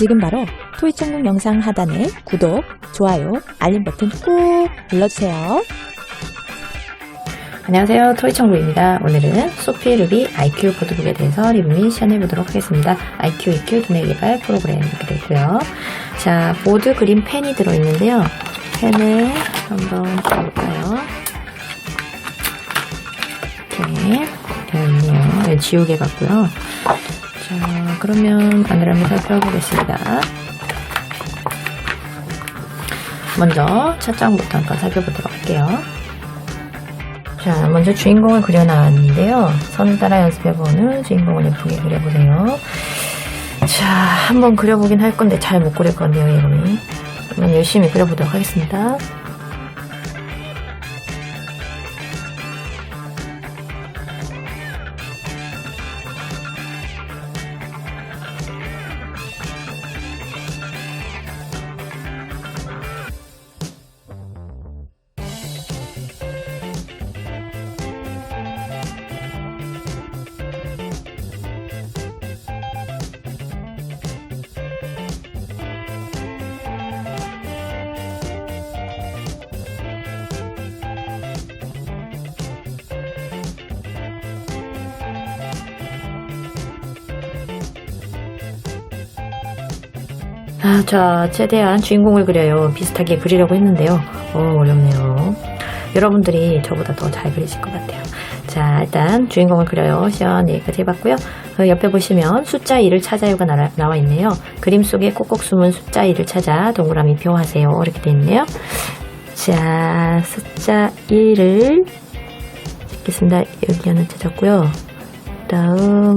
지금 바로 토이천국 영상 하단에 구독, 좋아요, 알림 버튼 꾹 눌러주세요. 안녕하세요. 토이청구입니다. 오늘은 소피 루비 IQ 보드북에 대해서 리뷰 및 시연해보도록 하겠습니다. IQ, EQ 두뇌 개발 프로그램 이렇게 되어 있고요. 자, 보드 그림 펜이 들어있는데요. 펜을 한번 볼까요? 이렇게 되어 있네요. 네, 지우개 같고요. 자, 그러면 한번 살펴보겠습니다. 먼저 첫 장부터 한번 살펴보도록 할게요. 자, 먼저 주인공을 그려놨는데요. 선을 따라 연습해보는 주인공을 예쁘게 그려보세요. 자, 한번 그려보긴 할 건데 잘 못 그릴 건데요. 그러면 열심히 그려보도록 하겠습니다. 아, 자, 최대한 주인공을 그려요. 비슷하게 그리려고 했는데요. 어, 어렵네요. 여러분들이 저보다 더 잘 그리실 것 같아요. 자, 일단 주인공을 그려요. 시연 여기까지 해봤고요. 그 옆에 보시면 숫자 2를 찾아요가 나, 나와 있네요. 그림 속에 꼭꼭 숨은 숫자 2를 찾아 동그라미 표하세요. 이렇게 되어 있네요. 자, 숫자 1을 찍겠습니다. 여기 하나 찾았고요. 다음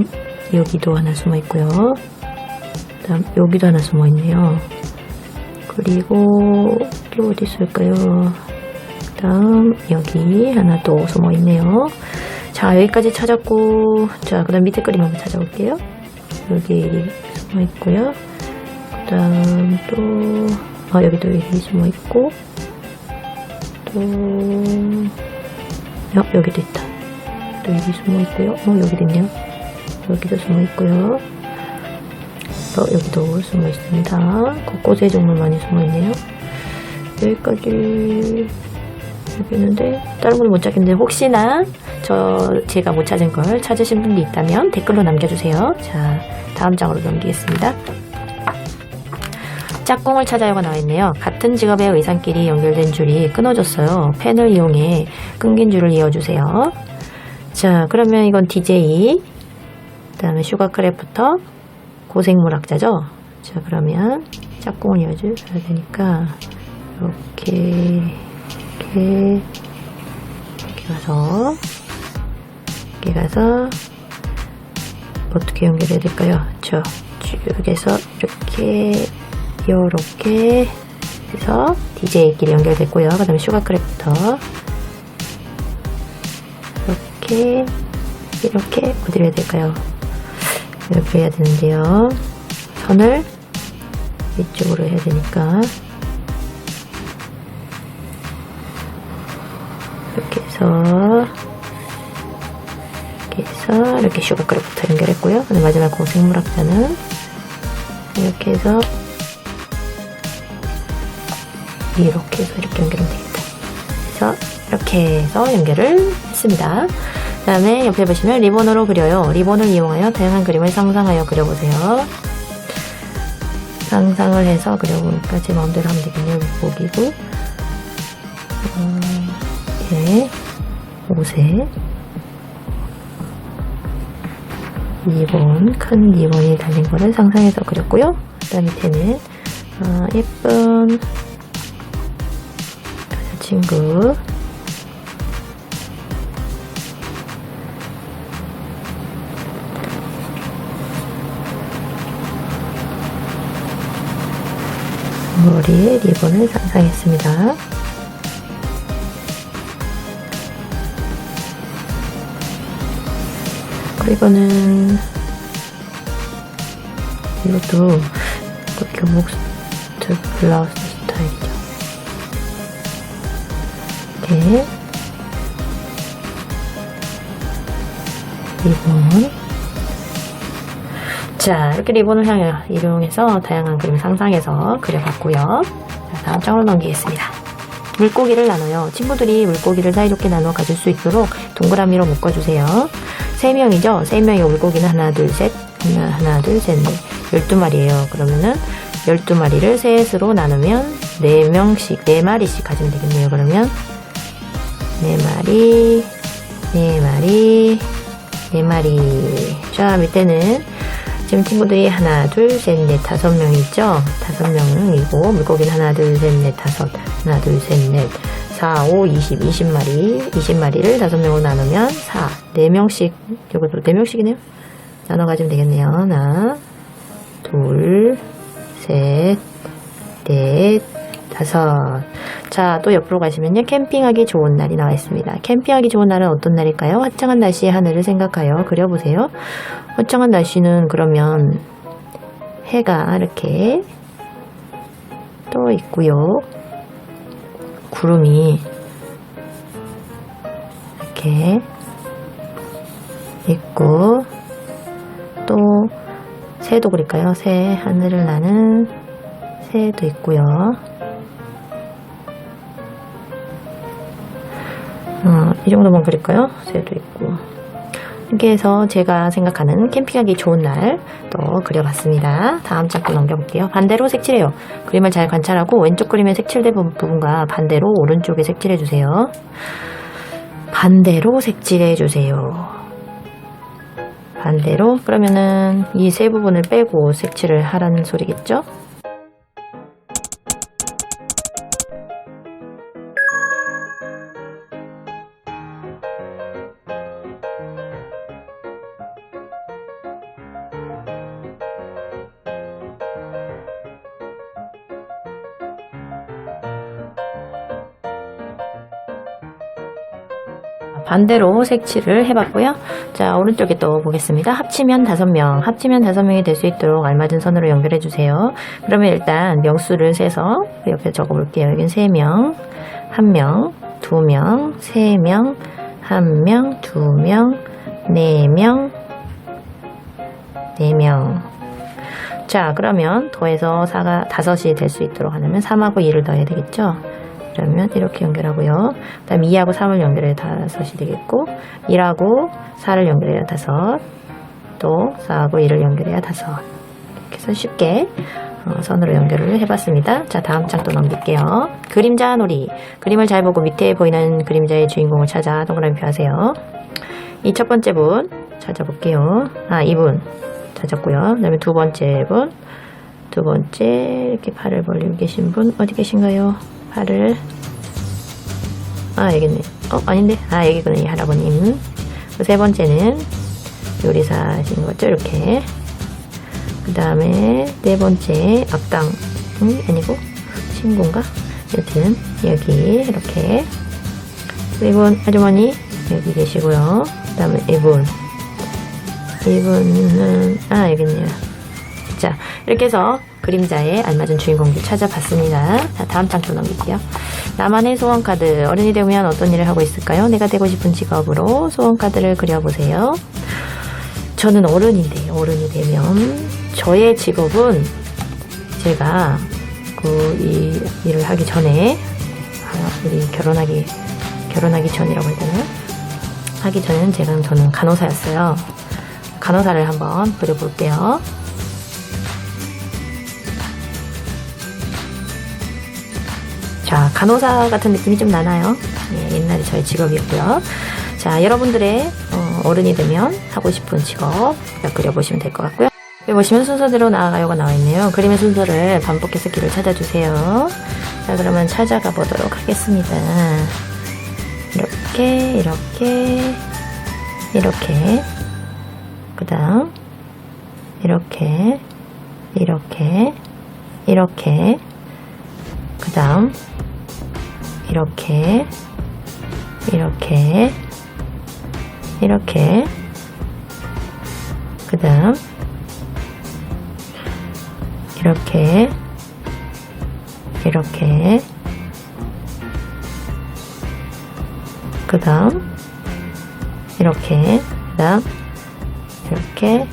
여기도 하나 숨어 있고요. 다음 여기도 하나 숨어 있네요. 그리고 또 어디 있을까요? 다음 여기 하나 또 숨어 있네요. 자 여기까지 찾았고 자 그다음 밑에 그림 한번 찾아볼게요. 여기 숨어 있고요. 그다음 또 아, 여기도 여기 숨어 있고 또 어, 여기도 있다. 또 여기 숨어 있고요. 어 여기도 있네요. 여기도 숨어 있고요. 어, 여기도 숨어 있습니다. 곳곳에 정말 많이 숨어 있네요. 여기까지 여기 있는데 다른 걸못 찾겠는데 혹시나 저 제가 못 찾은 걸 찾으신 분이 있다면 댓글로 남겨주세요. 자, 다음 장으로 넘기겠습니다. 짝꿍을 찾아요가 나와 있네요. 같은 직업의 의상끼리 연결된 줄이 끊어졌어요. 펜을 이용해 끊긴 줄을 이어주세요. 자, 그러면 이건 DJ, 그 다음에 슈가 크래프터, 고생물학자죠? 자, 그러면 짝꿍을 이어줘야 되니까, 이렇게, 이렇게, 이렇게 가서, 이렇게 가서, 어떻게 연결해야 될까요? 저, 쭉 해서, 이렇게, 요렇게 해서 DJ끼리 연결됐고요. 그 다음에 슈가 크래프터. 이렇게, 이렇게, 어디로 해야 될까요? 이렇게 해야 되는데요. 선을 이쪽으로 해야 되니까 이렇게 해서 이렇게 해서 이렇게 슈가 크래프터 연결했고요. 마지막 고생물학자는 이렇게 해서 이렇게 해서 이렇게 연결하면 되겠다. 그래서 이렇게 해서 연결을 했습니다. 그 다음에 옆에 보시면 리본으로 그려요. 리본을 이용하여 다양한 그림을 상상하여 그려보세요. 상상을 해서 그려보니까 제 마음대로 하면 되겠네요. 보기고 어, 예, 옷에 리본, 큰 리본이 달린 거를 상상해서 그렸고요. 그 다음 밑에는 어, 예쁜 여자친구 머리에 리본을 상상했습니다. 그리고 이거는 이것도 그 교복 스트 블라우스 스타일이죠. 이렇게 리본 자, 이렇게 리본을 향해 이용해서 다양한 그림 상상해서 그려봤고요. 자, 다음 장으로 넘기겠습니다. 물고기를 나눠요. 친구들이 물고기를 사이좋게 나눠 가질 수 있도록 동그라미로 묶어주세요. 세명이죠세명의 물고기는 하나, 둘, 셋. 하나, 하나, 둘, 셋, 넷. 12마리예요. 그러면은 12마리를 셋으로 나누면 4명씩, 4마리씩 가지면 되겠네요. 그러면 4마리, 4마리, 4마리. 자, 밑에는 지금 친구들이 하나, 둘, 셋, 넷, 다섯 명 있죠? 다섯 명이고, 물고기는 하나, 둘, 셋, 넷, 다섯, 하나, 둘, 셋, 넷, 4, 5, 20, 20마리, 20마리를 다섯 명으로 나누면 4, 4명씩, 이것도 4명씩이네요? 나눠 가지면 되겠네요. 하나, 둘, 셋, 넷, 다섯. 자, 또 옆으로 가시면요. 캠핑하기 좋은 날이 나와 있습니다. 캠핑하기 좋은 날은 어떤 날일까요? 화창한 날씨의 하늘을 생각하여 그려보세요. 화창한 날씨는 그러면 해가 이렇게 떠 있고요. 구름이 이렇게 있고 또 새도 그릴까요? 새 하늘을 나는 새도 있고요. 이 정도만 그릴까요? 새도 있고. 이렇게 해서 제가 생각하는 캠핑하기 좋은 날 또 그려봤습니다. 다음 장또 넘겨볼게요. 반대로 색칠해요. 그림을 잘 관찰하고 왼쪽 그림의 색칠된 부- 부분과 반대로 오른쪽에 색칠해주세요. 반대로 색칠해주세요. 반대로 그러면은 이 세 부분을 빼고 색칠을 하라는 소리겠죠? 반대로 색칠을 해봤고요. 자, 오른쪽에 또 보겠습니다. 합치면 다섯 명, 합치면 다섯 명이 될 수 있도록 알맞은 선으로 연결해 주세요. 그러면 일단 명수를 세서 옆에 적어볼게요. 여긴 세 명, 한 명, 두 명, 세 명, 한 명, 두 명, 네 명, 네 명. 자, 그러면 더해서 4가 다섯이 될 수 있도록 하려면 3하고 2를 더해야 되겠죠? 그러면 이렇게 연결하고요. 그 다음 2하고 3을 연결해야 다섯이 되겠고 1하고 4를 연결해야 다섯 또 4하고 1을 연결해야 다섯 이렇게 해서 쉽게 어, 선으로 연결을 해봤습니다. 자 다음 장 또 넘길게요. 그림자 놀이 그림을 잘 보고 밑에 보이는 그림자의 주인공을 찾아 동그라미 하세요. 이 첫 번째 분 찾아볼게요. 아 이분 찾았고요. 그 다음에 두 번째 분 두 번째 이렇게 팔을 벌리고 계신 분 어디 계신가요? 팔을 아 여기네. 어 아닌데? 아이 할아버님. 그세 번째는 요리사 하시는 거죠? 이렇게. 그 다음에 네 번째 악당. 음, 아니고? 친구인가? 여튼 여기 이렇게. 이분 아주머니 여기 계시고요. 그 다음에 이분. 이분은 아 여기네요. 자 이렇게 해서 그림자에 알맞은 주인공들 찾아봤습니다. 자, 다음 장표 넘길게요. 나만의 소원 카드. 어른이 되면 어떤 일을 하고 있을까요? 내가 되고 싶은 직업으로 소원 카드를 그려보세요. 저는 어른인데 어른이 되면 저의 직업은 제가 그 이 일을 하기 전에 아, 우리 결혼하기 결혼하기 전이라고 해야 되나요? 하기 전에는 제가 저는 간호사였어요. 간호사를 한번 그려볼게요. 자, 간호사 같은 느낌이 좀 나나요? 예, 옛날에 저의 직업이었고요. 자, 여러분들의 어, 어른이 되면 하고 싶은 직업 그려보시면 될 것 같고요. 여기 보시면 순서대로 나아가요가 나와 있네요. 그림의 순서를 반복해서 길을 찾아주세요. 자, 그러면 찾아가 보도록 하겠습니다. 이렇게, 이렇게, 이렇게. 그 다음, 이렇게, 이렇게, 이렇게. 그 다음, 이렇게, 이렇게, 이렇게, 그 다음, 이렇게, 이렇게, 그 다음, 이렇게, 그 다음, 이렇게,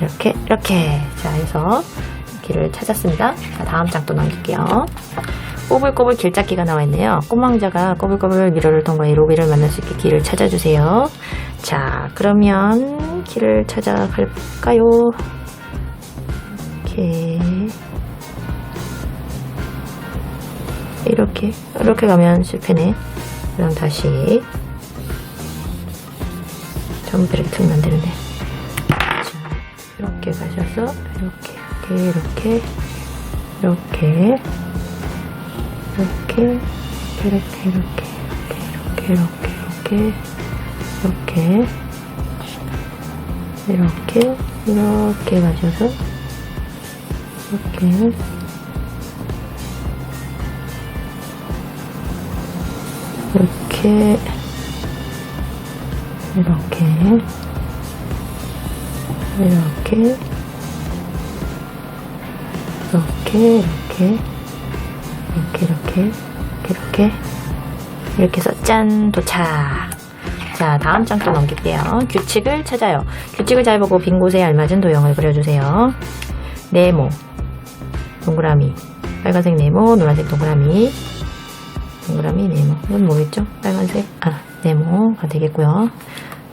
이렇게, 이렇게. 자, 해서 길을 찾았습니다. 자, 다음 장또 넘길게요. 꼬불꼬불 길찾기가 나와 있네요. 꼬망자가 꼬불꼬불 미러를 통과해 로비를 만날 수 있게 길을 찾아주세요. 자, 그러면 길을 찾아갈까요? 이렇게. 이렇게, 이렇게 가면 실패네. 그럼 다시. 이렇게 틀면 안 되는데. 자, 이렇게 가셔서, 이렇게, 이렇게, 이렇게, 이렇게, 이렇게, 이렇게, 이렇게, 이렇게, 이렇게, 이렇게, 이렇게, 이렇게 가셔서, 이렇게, 이렇게, 이렇게, 이렇게, 이렇게, 이렇게, 이렇게, 이렇게, 이렇게, 이렇게 해서 짠! 도착! 자, 다음 장또 넘길게요. 규칙을 찾아요. 규칙을 잘 보고 빈 곳에 알맞은 도형을 그려주세요. 네모, 동그라미, 빨간색 네모, 노란색 동그라미, 동그라미 네모. 이건 뭐겠죠? 빨간색, 아, 네모가 되겠고요.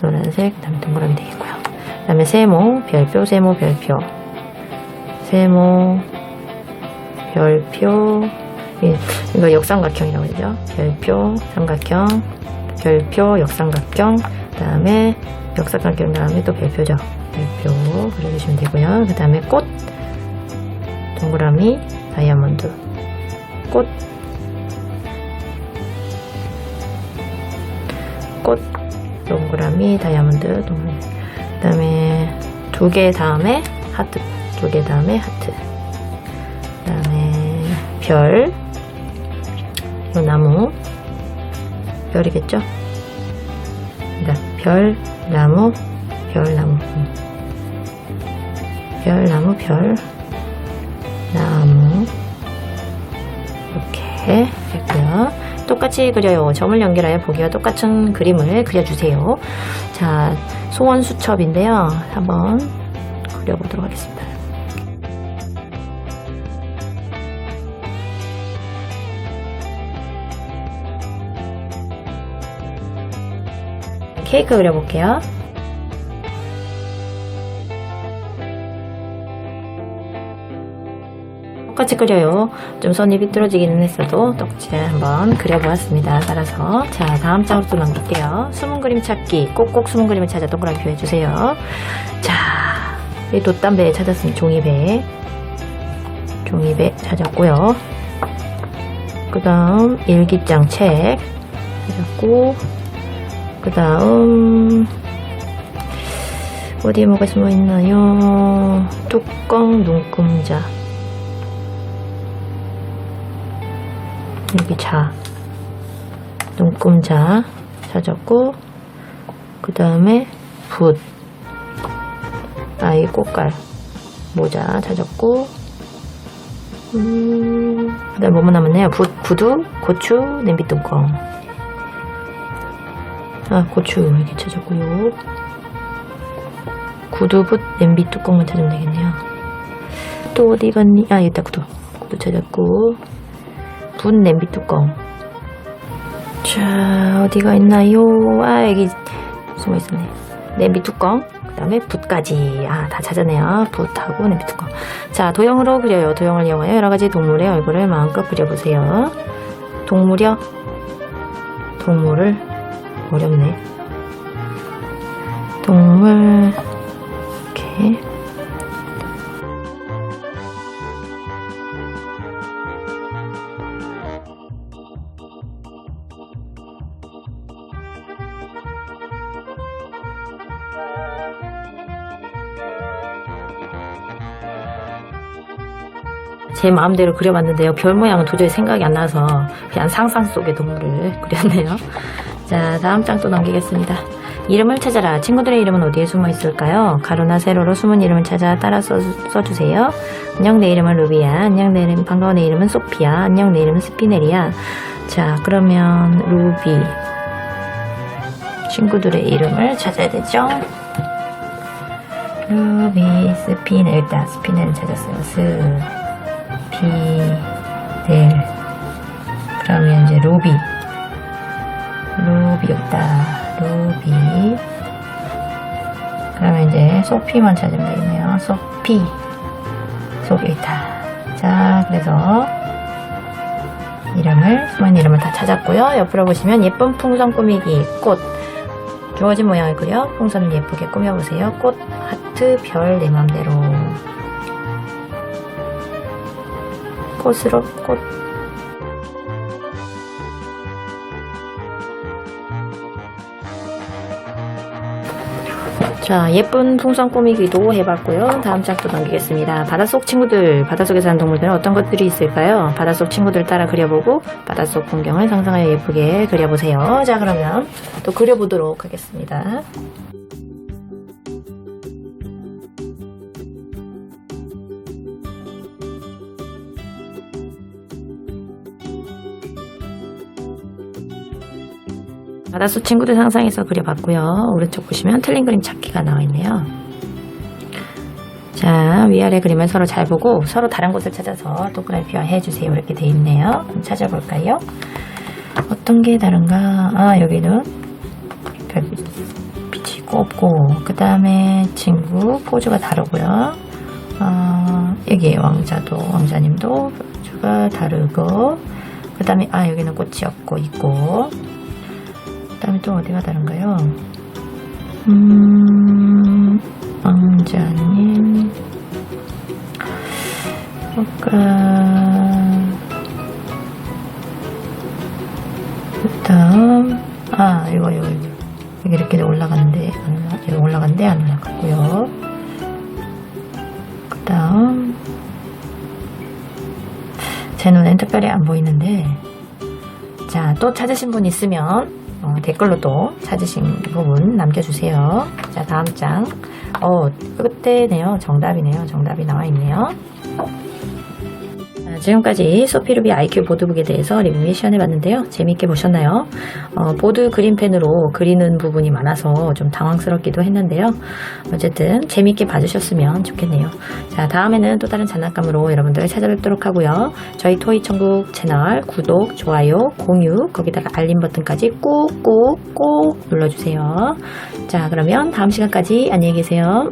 노란색, 그 다음에 동그라미 되겠고요. 그 다음에 세모, 별표, 세모, 별표. 세모, 별표, 예, 이거 역삼각형이라고 그러죠. 별표, 삼각형, 별표, 역삼각형, 그 다음에 역삼각형 다음에 또 별표죠. 별표 그려주시면 되고요. 그 다음에 꽃, 동그라미, 다이아몬드, 꽃, 꽃, 동그라미, 다이아몬드, 동그라미. 그 다음에 두 개 다음에 하트, 두 개 다음에 하트. 그 다음에 별, 이 나무, 별이겠죠? 별, 나무, 별, 나무. 음. 별, 나무, 별, 나무. 이렇게 했고요. 똑같이 그려요. 점을 연결하여 보기와 똑같은 그림을 그려주세요. 자, 소원 수첩인데요. 한번 그려보도록 하겠습니다. 케이크 그려볼게요. 똑같이 그려요. 좀 손이 비뚤어지기는 했어도 똑같이 한번 그려보았습니다. 따라서 자 다음 장으로 또 넘길게요. 숨은 그림 찾기 꼭꼭 숨은 그림을 찾아 동그라미 표해주세요. 자, 이 돛담배 찾았으니 종이배 종이배 찾았고요. 그 다음 일기장 책 찾았고 그 다음 어디에 뭐가 숨어 있나요? 뚜껑 눈금자. 여기 자. 눈금자 찾았고 그 다음에 붓. 아이 꽃갈. 모자 찾았고 음, 그 다음 뭐뭐 남았네요? 붓, 구두, 고추, 냄비뚜껑 아 고추 이렇게 찾았고요 구두, 붓, 냄비 뚜껑만 찾으면 되겠네요 또 어디 갔니? 아 여기다 구두 구두 찾았고 붓 냄비 뚜껑. 자, 어디가 있나요? 아, 여기 숨어 있었네. 냄비 뚜껑. 그 다음에 붓까지. 아, 다 찾았네요. 붓하고 냄비 뚜껑. 자, 도형으로 그려요. 도형을 이용하여 여러 가지 동물의 얼굴을 마음껏 그려보세요. 동물이요? 동물을 어렵네. 동물 이렇게 제 마음대로 그려봤는데요. 별 모양은 도저히 생각이 안 나서 그냥 상상 속의 동물을 그렸네요. 자, 다음 장 또 넘기겠습니다. 이름을 찾아라. 친구들의 이름은 어디에 숨어 있을까요? 가로나 세로로 숨은 이름을 찾아 따라 써, 써주세요. 안녕, 내 이름은 루비야. 안녕, 내 이름, 반가워, 내 이름은 소피야. 안녕, 내 이름은 스피넬이야. 자, 그러면 루비. 친구들의 이름을 찾아야 되죠? 루비 스피넬 일단 스피넬 찾았어요. 스피넬 그러면 이제 루비 루비 없다. 루비 그러면 이제 소피만 찾으면 되겠네요. 소피 소피 있다. 자 그래서 이름을 숨은 이름을 다 찾았고요. 옆으로 보시면 예쁜 풍선 꾸미기 꽃 주어진 모양이고요. 풍선을 예쁘게 꾸며보세요. 꽃, 하트, 별, 내 맘대로. 꽃으로 꽃. 자, 예쁜 풍선 꾸미기도 해봤고요. 다음 장도 넘기겠습니다. 바닷속 친구들, 바닷속에 사는 동물들은 어떤 것들이 있을까요? 바닷속 친구들 따라 그려보고 바닷속 풍경을 상상하여 예쁘게 그려보세요. 자, 그러면 또 그려보도록 하겠습니다. 바닷속 친구들 상상해서 그려봤고요. 오른쪽 보시면 틀린 그림 찾기가 나와 있네요. 자, 위아래 그림을 서로 잘 보고 서로 다른 곳을 찾아서 동그라미 해주세요. 이렇게 돼 있네요. 찾아볼까요? 어떤 게 다른가? 아, 여기는 별빛이 있고 없고, 그 다음에 친구 포즈가 다르고요. 아, 여기 왕자도, 왕자님도 포즈가 다르고, 그 다음에, 아, 여기는 꽃이 없고, 있고, 그 다음에 또 어디가 다른가요? 음, 왕자님. 볼까. 그 다음, 아, 이거, 이거, 이거. 여기 이렇게 올라가는데, 안 올라, 여기 올라간데 안 올라갔고요. 그 다음, 제 눈엔 특별히 안 보이는데, 자, 또 찾으신 분 있으면 어, 댓글로 또 찾으신 부분 남겨주세요. 자, 다음 장. 어, 끝에네요. 정답이네요. 정답이 나와 있네요. 자, 지금까지 소피루비 IQ 보드북에 대해서 리뷰 미션 해봤는데요. 재밌게 보셨나요? 어, 보드 그림펜으로 그리는 부분이 많아서 좀 당황스럽기도 했는데요. 어쨌든 재밌게 봐주셨으면 좋겠네요. 자, 다음에는 또 다른 장난감으로 여러분들 찾아뵙도록 하고요. 저희 토이 천국 채널 구독, 좋아요, 공유, 거기다가 알림 버튼까지 꾹꾹 꾹 눌러주세요. 자, 그러면 다음 시간까지 안녕히 계세요.